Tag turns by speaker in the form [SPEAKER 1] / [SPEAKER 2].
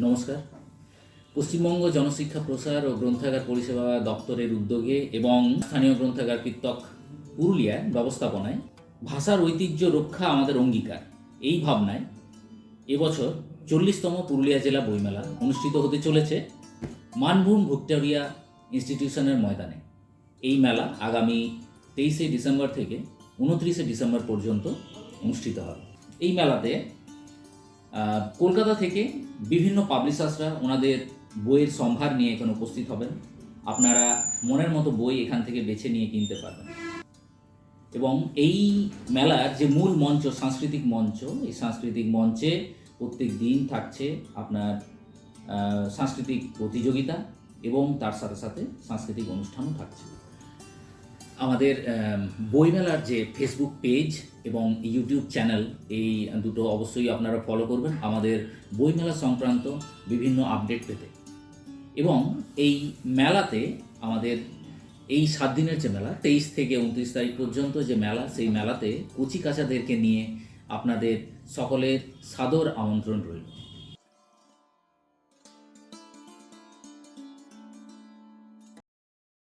[SPEAKER 1] নমস্কার। পশ্চিমবঙ্গ জনশিক্ষা প্রসার ও গ্রন্থাগার পরিষেবা দপ্তরের উদ্যোগে এবং স্থানীয় গ্রন্থাগার কৃতক পুরুলিয়ার ব্যবস্থাপনায় ভাষার ঐতিহ্য রক্ষা আমাদের অঙ্গীকার। এই ভাবনায় এবছর চল্লিশতম পুরুলিয়া জেলা বইমেলা অনুষ্ঠিত হতে চলেছে মানভূম ভিক্টোরিয়া ইনস্টিটিউশনের ময়দানে। এই মেলা আগামী তেইশে ডিসেম্বর থেকে উনত্রিশে ডিসেম্বর পর্যন্ত অনুষ্ঠিত হবে। এই মেলাতে কলকাতা থেকে বিভিন্ন পাবলিশার্সরা ওনাদের বইয়ের সম্ভার নিয়ে এখানে উপস্থিত হবেন। আপনারা মনের মতো বই এখান থেকে বেছে নিয়ে কিনতে পারবেন। এবং এই মেলার যে মূল মঞ্চ, সাংস্কৃতিক মঞ্চ, এই সাংস্কৃতিক মঞ্চে প্রত্যেক দিন থাকছে আপনার সাংস্কৃতিক প্রতিযোগিতা এবং তার সাথে সাথে সাংস্কৃতিক অনুষ্ঠানও থাকছে। আমাদের বইমেলার যে ফেসবুক পেজ এবং ইউটিউব চ্যানেল এই দুটো অবশ্যই আপনারা ফলো করবেন আমাদের বইমেলা সংক্রান্ত বিভিন্ন আপডেট পেতে। এবং এই মেলাতে আমাদের এই সাত দিনের যে মেলা, তেইশ থেকে উনত্রিশ তারিখ পর্যন্ত যে মেলা, সেই মেলাতে কচিকাচাদেরকে নিয়ে আপনাদের সকলের সাদর আমন্ত্রণ রইল।